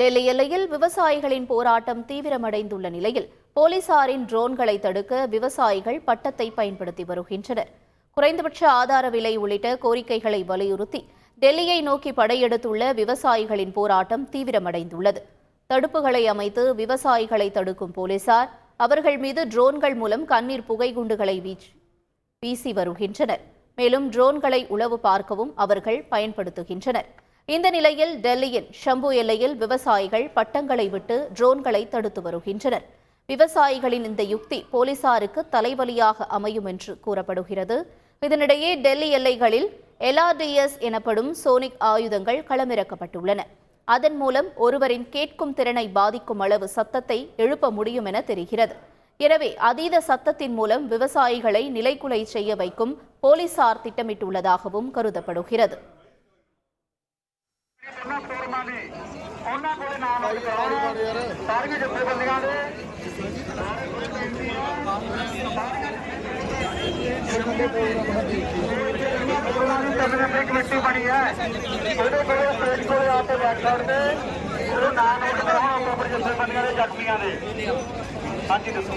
டெல்லி எல்லையில் விவசாயிகளின் போராட்டம் தீவிரமடைந்துள்ள நிலையில் போலீசாரின் ட்ரோன்களை தடுக்க விவசாயிகள் பட்டத்தை பயன்படுத்தி வருகின்றனர். குறைந்தபட்ச ஆதார விலை உள்ளிட்ட கோரிக்கைகளை வலியுறுத்தி டெல்லியை நோக்கி படையெடுத்துள்ள விவசாயிகளின் போராட்டம் தீவிரமடைந்துள்ளது. தடுப்புகளை அமைத்து விவசாயிகளை தடுக்கும் போலீசார் அவர்கள் மீது ட்ரோன்கள் மூலம் கண்ணீர் புகை குண்டுகளை வீசி வருகின்றனர். மேலும் ட்ரோன்களை உளவு பார்க்கவும் அவர்கள் பயன்படுத்துகின்றனர். இந்த நிலையில் டெல்லியின் ஷம்பு எல்லையில் விவசாயிகள் பட்டங்களை விட்டு ட்ரோன்களை தடுத்து வருகின்றனர். விவசாயிகளின் இந்த யுக்தி போலீசாருக்கு தலைவலியாக அமையும் என்று கூறப்படுகிறது. இதனிடையே டெல்லி எல்லைகளில் எல்ஆர்டிஎஸ் எனப்படும் சோனிக் ஆயுதங்கள் களமிறக்கப்பட்டுள்ளன. அதன் மூலம் ஒருவரின் கேட்கும் திறனை பாதிக்கும் அளவு சத்தத்தை எழுப்ப முடியும் என தெரிகிறது. எனவே அதீத சத்தத்தின் மூலம் விவசாயிகளை நிலைக்குலை செய்ய வைக்கும் போலீசார் திட்டமிட்டுள்ளதாகவும் கருதப்படுகிறது. ਉਹਨਾਂ ਫੋਰਮਾਂ ਨੇ ਉਹਨਾਂ ਕੋਲੇ ਨਾਮ ਸਾਰੀਆਂ ਜਥੇਬੰਦੀਆਂ ਦੇ ਕਮੇਟੀ ਬਣੀ ਹੈ ਉਹਦੇ ਕੋਲੇ ਸਟੇਜ ਕੋਲੇ ਆ ਕੇ ਬੈਠ ਸਕਦੇ ਉਹ ਨਾਮ ਨੋਟ ਕਰਾਉਣ ਆਪਣੀ ਜਥੇਬੰਦੀਆਂ ਦੇ ਜ਼ਖਮੀਆਂ ਦੇ ਹਾਂਜੀ ਦੱਸੋ